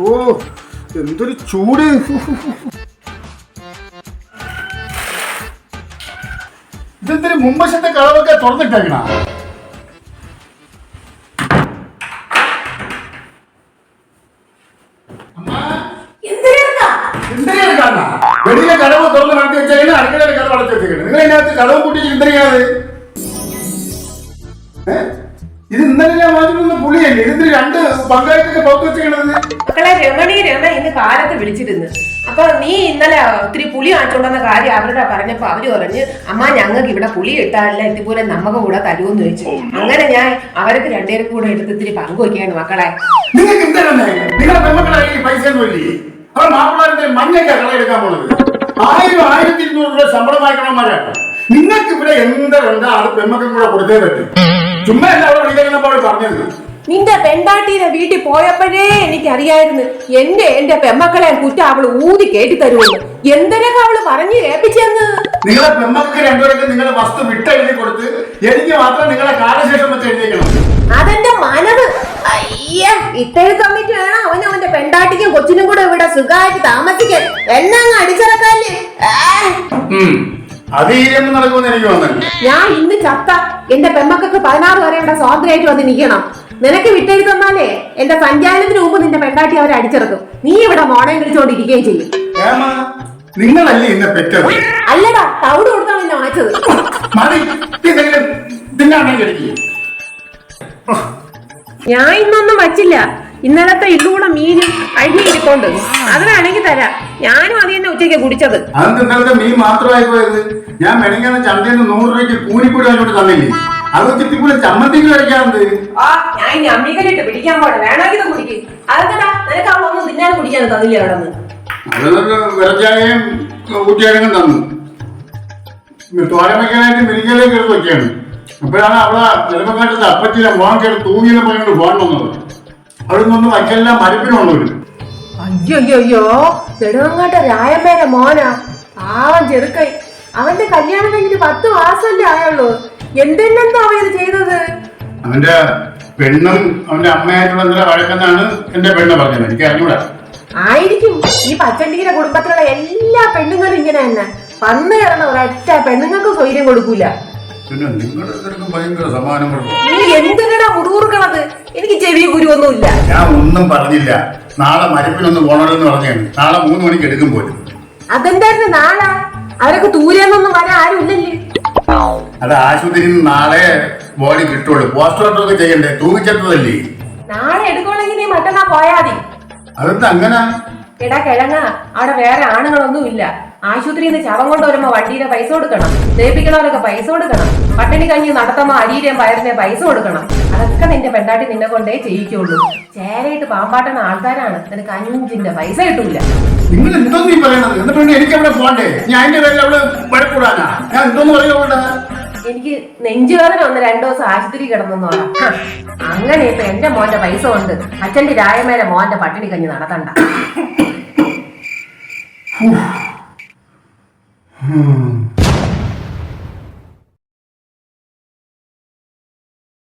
ഓ എന്തൊരു ചൂട് ഇതെന്തൊരു മുമ്പശത്തെ കളവൊക്കെ തുറന്നിട്ടേക്കണ വെളിയിലെ കടവ് തുറന്ന് നടത്തി വെച്ചേക്കണ അടുക്കളയിലെ കടവ് അടച്ചു വെച്ചേക്കണ നിങ്ങൾ അതിനകത്ത് കടവ് കൂട്ടിച്ച് എന്തിനാണ് ഇത് ഇന്നലെ ഞാൻ വാങ്ങിക്കുന്ന പുളിയല്ലേ? ഇതിന് രണ്ട് പങ്കാളിത്തൊക്കെ പുറത്ത് വെച്ചേക്കണത് മക്കളെ രമണി രമ ഇന്ന് കാലത്ത് വിളിച്ചിരുന്നു. അപ്പൊ നീ ഇന്നലെ ഒത്തിരി പുളി വാങ്ങിച്ചോണ്ടെന്ന കാര്യം അവരുടെ പറഞ്ഞപ്പോ അവർ പറഞ്ഞു അമ്മ ഞങ്ങൾക്ക് ഇവിടെ പുളി ഇട്ടാലല്ല ഇതുപോലെ നമുക്ക് കൂടെ തരുമെന്ന് ചോദിച്ചു. അങ്ങനെ ഞാൻ അവർക്ക് രണ്ടുപേരും കൂടെ എടുത്ത് ഇത്തിരി പങ്കുവെക്കാണ് മക്കളെ. നിങ്ങൾക്ക് എന്താണ് നിങ്ങളെ പെമ്മക്കളെ കയ്യിൽ പൈസ അവർ മാപ്പിളാരുടെ മഞ്ഞൊക്കെ കളയെടുക്കാൻ പോണത്. ആയിരം ആയിരത്തി ഇരുന്നൂറ് രൂപ ശമ്പളം വായിക്കണമാരാണ് നിങ്ങൾക്ക് ഇവിടെ എന്തുണ്ട് ആൾ പെമ്മക്കും കൂടെ കൊടുത്തേ പറ്റും? ചുമ്മാ പറഞ്ഞത് നിന്റെ പെണ്ടാട്ടീനെ വീട്ടിൽ പോയപ്പോഴേ എനിക്ക് അറിയായിരുന്നു എന്റെ എന്റെ പെമ്മക്കളെ കുറ്റം അവൾ ഊതി കേട്ടി തരുമോ എന്തിനൊക്കെ അവൾ പറഞ്ഞു കേൾപ്പിച്ചെന്ന്? നിങ്ങളെ പെമ്മക്ക് രണ്ടുപേർക്ക് നിങ്ങളെ വസ്തു വിട്ടെഴുതി കൊടുത്ത് എനിക്ക് മാത്രം നിങ്ങളെ കാലശേഷം വെച്ച് എഴുതിക്കണം അതെന്റെ മനത്. അയ്യ ഇട്ടഴി കമ്മിറ്റി വേണം. അവൻ അവന്റെ പെണ്ടാട്ടിക്കും കൊച്ചിനും കൂടെ ഇവിടെ സുഖമായിട്ട് താമസിക്കാൻ. എന്നാ അങ്ങ് അടിച്ചിറക്കാല്ലേ? അത് ജന്മം നടക്കുമെന്ന് എനിക്ക് തോന്നുന്നു ഞാൻ ഇന്ന് ചത്ത എന്റെ പെമ്മക്കൊക്കെ പതിനാറ് വരെ ഇവിടെ സ്വാതന്ത്ര്യമായിട്ട് വന്ന് നിൽക്കണം. നിനക്ക് വിട്ടെഴുതി തന്നാലേ എന്റെ സഞ്ചാരത്തിന് മുമ്പ് നിന്റെ പെണ്ടാട്ടി അവരെ അടിച്ചിറക്കും. നീ ഇവിടെ മോണയം കളിച്ചോണ്ടിരിക്കുകയും ചെയ്യും. ഏമ നിങ്ങളല്ലേ എന്നെ പെറ്റത്? അല്ലടാ തവിട് കൊടുത്താണ് എന്നെ വാങ്ങിച്ചത്. മതി എന്തെങ്കിലും തിന്നാണെങ്കിൽ എനിക്ക് ഞാൻ ഇന്നൊന്നും വച്ചില്ല. ഇന്നലത്തെ ഇതുകൂടെ മീനും അഴിഞ്ഞിരിക്കൊണ്ട് അത് അതിനാണെങ്കിൽ തരാം. ഞാനും അത് തന്നെ ഉച്ചയ്ക്ക് കുടിച്ചത്. അന്ന് ഇന്നലത്തെ മീൻ മാത്രമായി പോയത്? ഞാൻ വേണമെങ്കിൽ ചന്തയിൽ നിന്ന് നൂറ് രൂപയ്ക്ക് കൂലിപ്പൊടി അങ്ങോട്ട് തന്നില്ലേ? അത് വെച്ചിട്ട് ഇപ്പോൾ ചമ്മന്തിക്ക് കഴിക്കാറുണ്ട്. ആ ഞാൻ ഇനി പിടിക്കാൻ വേണമെങ്കിൽ കുടിക്ക് കുടിക്കും. അതെന്താ നിനക്ക് അവളൊന്നും തിന്നാൻ കുടിക്കാൻ തന്നില്ല അവിടെ നിന്ന്? അതിനൊരു വിറച്ചായും ഊറ്റിയാലും തന്നു. തോരമയ്ക്കാനായിട്ട് മിരിക്കലേക്ക് എടുത്ത് അപ്പോഴാണ് അവിടെ നിലപ്പക്കാട്ടത്തെ അപ്പച്ചിലെ മോൻ കേട്ട് തൂങ്ങിയെന്ന് ഫോൺ വന്നത് അവിടെ നിന്നൊന്നും വയ്ക്കെല്ലാം മരുപ്പിനുള്ളവര് അയ്യോ അയ്യോ അയ്യോ രായമ്മേടെ മോനാ. പാവം ചെറുക്കൈ അവന്റെ കല്യാണം കഴിഞ്ഞിട്ട് പത്ത് മാസമല്ലേ ആയുള്ളൂ. എന്തെന്നെന്താ അവൻ ചെയ്തത്? അവന്റെ പെണ്ണും അവന്റെ അമ്മയായിട്ടുള്ള വഴക്കെന്നാണ് എന്റെ പെണ്ണ് പറഞ്ഞത്. എനിക്ക് അറിഞ്ഞൂടാ. ആയിരിക്കും. ഈ പച്ചണ്ടിയുടെ കുടുംബത്തിലുള്ള എല്ലാ പെണ്ണുങ്ങളും ഇങ്ങനെ തന്നെ. പന്ന് കയറണ ഒരൊറ്റ പെണ്ണുങ്ങൾക്ക് സ്വൈര്യം കൊടുക്കൂല. പിന്നെ നിങ്ങളുടെ ഭയങ്കര സമാനം കൊടുക്കും നീ എന്തിനാ മുറുകുറുക്കണത് എനിക്ക് ചെവി ഗുരു ഒന്നുമില്ല ഞാൻ ഒന്നും പറഞ്ഞില്ല. നാളെ മരപ്പിനൊന്ന് പോകണമെന്ന് പറഞ്ഞു നാളെ മൂന്ന് മണിക്ക് എടുക്കും പോലും. അതെന്തായിരുന്നു നാളാ? അവരൊക്കെ ദൂരെന്നൊന്നും വരാൻ ആരും ഇല്ലല്ലേ അത് ആശുപത്രിയിൽ നിന്ന് നാളെ ബോഡി കിട്ടുള്ളൂ. പോസ്റ്റ്മോർട്ടം ഒക്കെ ചെയ്യണ്ടേ? തൂങ്ങിച്ചെത്തതല്ലേ? നാളെ എടുക്കണമെങ്കിൽ നീ മറ്റന്നാ പോയാ മതി. അതെന്താ അങ്ങനെ? എടാ കിഴങ്ങ അവിടെ വേറെ ആണുങ്ങളൊന്നും ഇല്ല ആശുപത്രിയിൽ നിന്ന് ശവം കൊണ്ട് വരുമ്പോ വണ്ടിയുടെ പൈസ കൊടുക്കണം. ദേവിക്കണവരൊക്കെ പൈസ കൊടുക്കണം. പട്ടിണി കഞ്ഞി നടത്തുമ്പോ അരിയുടെയും പയറിന്റെ പൈസ കൊടുക്കണം. അതൊക്കെ നിന്റെ പെണ്ടാട്ടി നിന്നെ കൊണ്ടേ ചെയ്യിക്കുള്ളൂ. ചേരയിട്ട് പാമ്പാട്ടണ ആൾക്കാരാണ്. നിനക്ക് അഞ്ചിന്റെ പൈസ കിട്ടൂല. നിങ്ങൾ എന്തോന്ന് ഈ പറയണത്? എനിക്ക് അവിടെ പോകണ്ടേ ഞാൻ അതിന്റെ പേരിൽ അവിടെ വഴക്കൂടാനാ? ഞാൻ എന്തോന്ന് പറയുള്ളൂ എനിക്ക് നെഞ്ചുവേദന ഒന്ന് രണ്ടു ദിവസം ആശുപത്രി കിടന്നെന്ന് പറ. അങ്ങനെ ഇപ്പൊ എന്റെ മോന്റെ പൈസ കൊണ്ട് അച്ഛന്റെ രായമേലെ മോന്റെ പട്ടിണി കഞ്ഞി നടത്തണ്ട. Hmm.